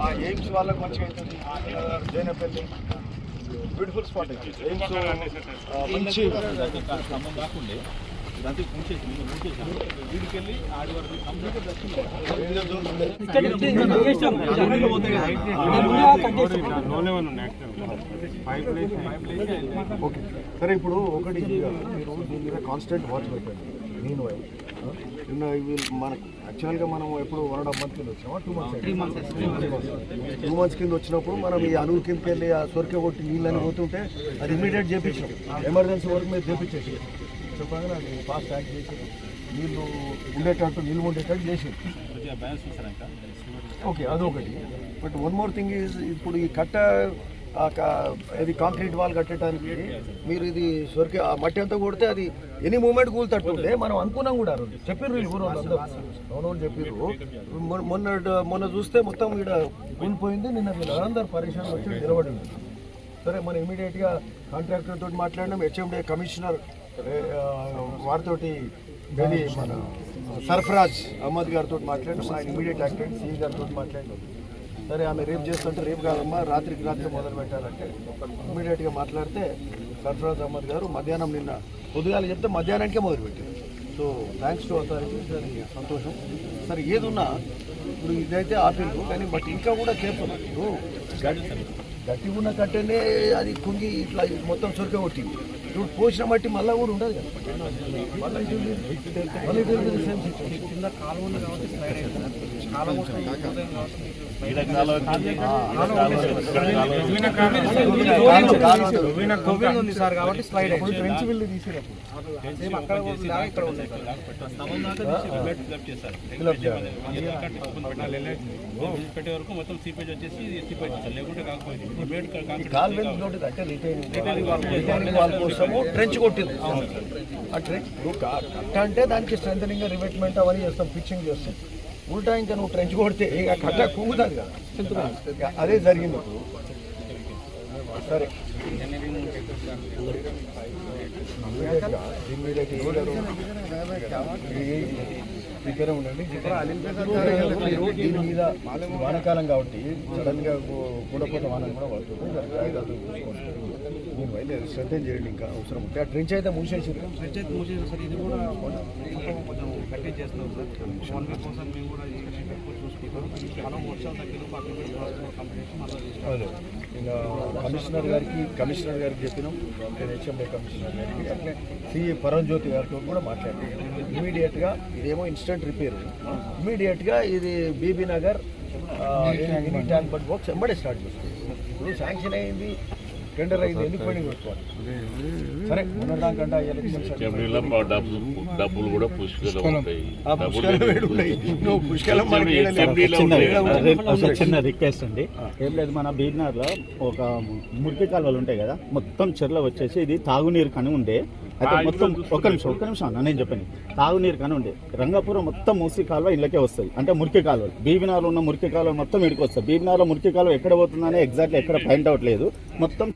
ఆ ఎయిమ్స్ వాళ్ళకి మంచిగా అవుతుంది. జైనపల్లి. బ్యూటిఫుల్ స్పాట్ ఎయిమ్స్ మంచి కాకుండే సరే ఇప్పుడు ఒకటి మీరు దీని మీద కాన్స్టెంట్ వాచ్ పెట్టండి. నిన్న ఇవి మనకు యాక్చువల్గా మనం ఎప్పుడు వన్ అండ్ హాఫ్ మంత్ కింద వచ్చినామా two months three months two months కింద వచ్చినప్పుడు మనం ఈ అణువు కిందకి వెళ్ళి ఆ సొరిక కొట్టి నీళ్ళని పోతుంటే అది ఇమీడియట్ చేపించినాం. ఎమర్జెన్సీ వరకు మీరు చేపించేసి. చెప్పగానే అది ఫాస్ట్ యాక్ట్ చేసి నీళ్ళు ఉండేటట్టు నిల్వ ఉండేటట్టు చేసి ఓకే అదొకటి. But one more thing is ఇప్పుడు ఈ కట్ట ఇది కాంక్రీట్ వాల్ కట్టడానికి మీరు ఇది సొరికి ఆ మట్టి అంతా కొడితే అది ఎనీ మూమెంట్ కూలుతట్టుండే. మనం అనుకున్నాం కూడా. ఆ చెప్పారు వీళ్ళు ఊరు అవునవును చెప్పారు మొన్న మొన్న- మొన్న చూస్తే మొత్తం ఇక్కడ కూలిపోయింది. నిన్న వీళ్ళందరూ పరిశ్రమ వచ్చి నిలబడి సరే మనం ఇమీడియట్గా కాంట్రాక్టర్ తోటి మాట్లాడినాం. హెచ్ఎండే కమిషనర్ వారితోటి ఇది మన సర్ఫరాజ్ అహ్మద్ గారితో మాట్లాడినాం. ఆయన ఇమీడియట్ యాక్టెంట్ సిఈ గారితో మాట్లాడినాం. సరే ఆమె రేపు చేస్తుంటే రేపు కాదమ్మా రాత్రికి రాత్రి మొదలు పెట్టాలంటే ఇమీడియట్గా మాట్లాడితే సర్ఫరాజ్ అహ్మద్ గారు మధ్యాహ్నం నిన్న పొద్దుగాల చెప్తే మధ్యాహ్నానికే మొదలుపెట్టారు సో థ్యాంక్స్ టు అథారిటీ దానికి సంతోషం. సరే ఏదున్నా ఇప్పుడు ఇదైతే ఆపిండ్రు కానీ బట్ ఇంకా కూడా కేర్ఫుల్. ఇప్పుడు గట్టి ఉన్న కట్టెనే అది కుంగి ఇట్లా మొత్తం సొరిక కొట్టింది. ఇప్పుడు పోసిన మట్టి మళ్ళీ కూడా ఉండదు కదా ఉంది. కాబట్టి సార్ స్లైడ్ బిల్లు ఇక్కడ పెట్టే వరకు మొత్తం సీపేజ్ వచ్చేసి లేకుంటే కాకపోయింది కాల్ అంటే రిటైనింగ్ రిటైనింగ్ వాల్ చేసాము ట్రెంచ్ కొట్టింది. ఆ ట్రెంచ్ కట్ట అంటే దానికి స్ట్రెంగ్ రివెట్మెంట్ అవన్నీ చేస్తాం పిచ్చింగ్ చేస్తాం. ఉల్టా ఇంకా నువ్వు ట్రెంచ్ కొడితే ఇక కట్ట కుంగుతుంది కదా. అదే జరిగింది సరే. స్పీకరే ఉండండి దీని మీద వానాకాలం కాబట్టి సడన్గా కూడపోతే వానలు కూడా పడుతుంది దానికి జాగ్రత్తగా చూసుకోండి దీని వల్ల శ్రద్ధ చేయండి ఇంకా అవసరం ఉంటే. ఆ ట్రెంచ్ అయితే మూసేసి మూసేది సార్. ఇది కూడా కొంచెం కట్టి చేస్తున్నాం సార్. వన్ వీక్ కోసం మేము కూడా చూసుకుంటాం. మనం వర్షాలు తగ్గిన కంప్లీట్ మళ్ళీ కమిషనర్ గారికి కమిషనర్ గారికి చెప్పినాం. నేను హెచ్ఎంఏ కమిషనర్ గారికి. అట్లే సిఈ పరంజ్యోతి గారితో కూడా మాట్లాడాను ఇమీడియట్గా ఇదేమో ఇన్స్టెంట్ రిపేర్. ఇమీడియట్గా ఇది BB Nagar any tank but works ఎంబడే స్టార్ట్ చేస్తుంది ఇప్పుడు శాంక్షన్ అయింది టెండర్ అయింది ఎందుకు పని కొట్టుకోవాలి సరే డబ్బులు కూడా పుష్కలం. ఉంటాయి. చిన్న. ఒక రిక్వెస్ట్ అండి. ఏం లేదు మన బీర్నర్లో ఒక మురికి కాలువలు ఉంటాయి కదా మొత్తం చెర్ల వచ్చేసి ఇది తాగునీరు కని ఉండే. అయితే మొత్తం ఒక్క నిమిషం ఒక్క నిమిషం అన్న నేను చెప్పాను తాగునీరు కని ఉండే. రంగపురం మొత్తం మూసి కాలువ ఇళ్ళకే వస్తుంది అంటే మురికి కాలువలు. బీబీనార్లో ఉన్న మురికి కాలువ మొత్తం ఇడికి వస్తుంది బీబీనార్లో మురికి కాలువ ఎక్కడ పోతుందనే ఎగ్జాక్ట్లీ ఎక్కడ పాయింట్ అవుట్ లేదు. మొత్తం